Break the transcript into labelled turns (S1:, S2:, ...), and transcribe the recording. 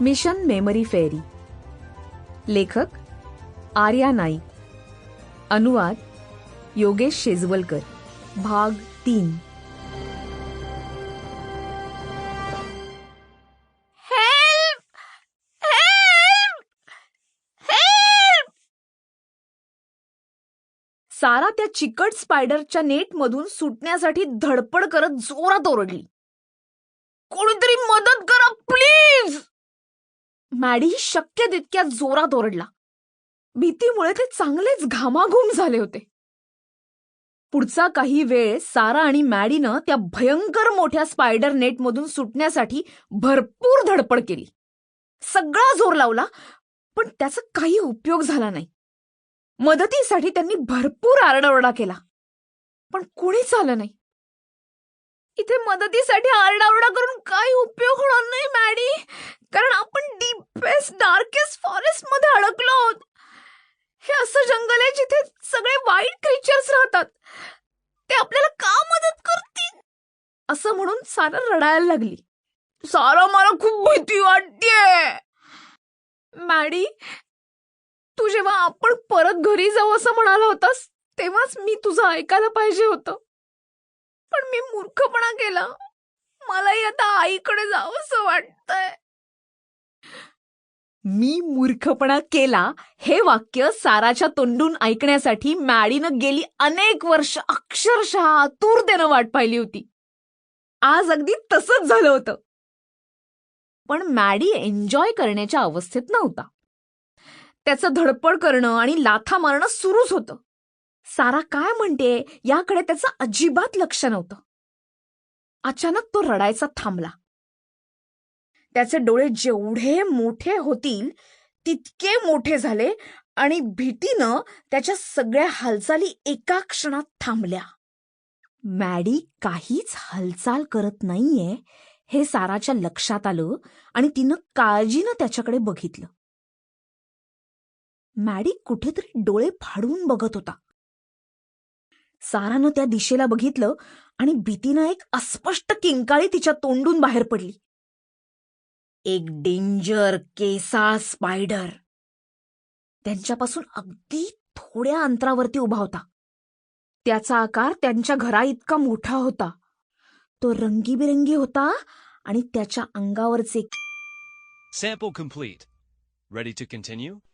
S1: Mission memory फेरी. लेखक आर्या नाईक. अनुवाद योगेश शेजवलकर. भाग तीन.
S2: हेल्प हेल्प हेल्प
S1: सारा त्या चिकट स्पायडरच्या नेटमधून सुटण्यासाठी धडपड करत जोरात ओरडली.
S2: कोणीतरी मदत करा प्लीज!
S1: मॅडी शक्य तितक्या जोरात ओरडला. भीतीमुळे ते चांगलेच घामाघूम झाले होते. पुढचा काही वेळ सारा आणि मॅडीनं त्या भयंकर मोठ्या स्पायडर नेटमधून सुटण्यासाठी भरपूर धडपड केली. सगळा जोर लावला पण त्याचा काही उपयोग झाला नाही. मदतीसाठी त्यांनी भरपूर आरडाओरडा केला पण कुणीच आलं नाही. इथे मदतीसाठी आरडाओरडा करून काही उपयोग होणार नाही मॅडी. डीपेस्ट डार्केस्ट फॉरेस्टमध्ये अडकलो आहोत. हे असं जंगल आहे जिथे सगळे वाईट क्रिचर्स राहतात. ते आपल्याला का मदत करतील? असं म्हणून सारा रडायला लागली. सारा मला खूप भीती वाटतेय. मॅडी तू जेव्हा आपण परत घरी जाऊ असं म्हणाला होतास तेव्हाच मी तुझं ऐकायला पाहिजे होतं. पण मी मूर्खपणा केला. मलाही आता आईकडे जावंसं वाटतंय. मी मूर्खपणा केला हे वाक्य साराच्या तोंडून ऐकण्यासाठी मॅडीनं गेली अनेक वर्ष अक्षरशः आतुरतेनं वाट पाहिली होती. आज अगदी तसंच झालं होतं. पण मॅडी एन्जॉय करण्याच्या अवस्थेत नव्हता. त्याचं धडपड करणं आणि लाथा मारणं सुरूच होतं. सारा काय म्हणते याकडे त्याचं अजिबात लक्ष नव्हतं. अचानक तो रडायचा थांबला. त्याचे डोळे जेवढे मोठे होतील तितके मोठे झाले आणि भीतीनं त्याच्या सगळ्या हालचाली एका क्षणात थांबल्या. मॅडी काहीच हालचाल करत नाहीये हे साराच्या लक्षात आलं आणि तिनं काळजीनं त्याच्याकडे बघितलं. मॅडी कुठेतरी डोळे फाडून बघत होता. सारानं त्या दिशेला बघितलं आणि भीतीनं एक अस्पष्ट किंकाळी तिच्या तोंडून बाहेर पडली. एक डेंजर केसा स्पायडर त्यांच्यापासून अगदी थोड्या अंतरावरती उभा होता त्याचा आकार त्यांच्या घरा इतका मोठा होता तो रंगीबिरंगी होता आणि त्याच्या अंगावरचे
S3: Sample complete. Ready to continue?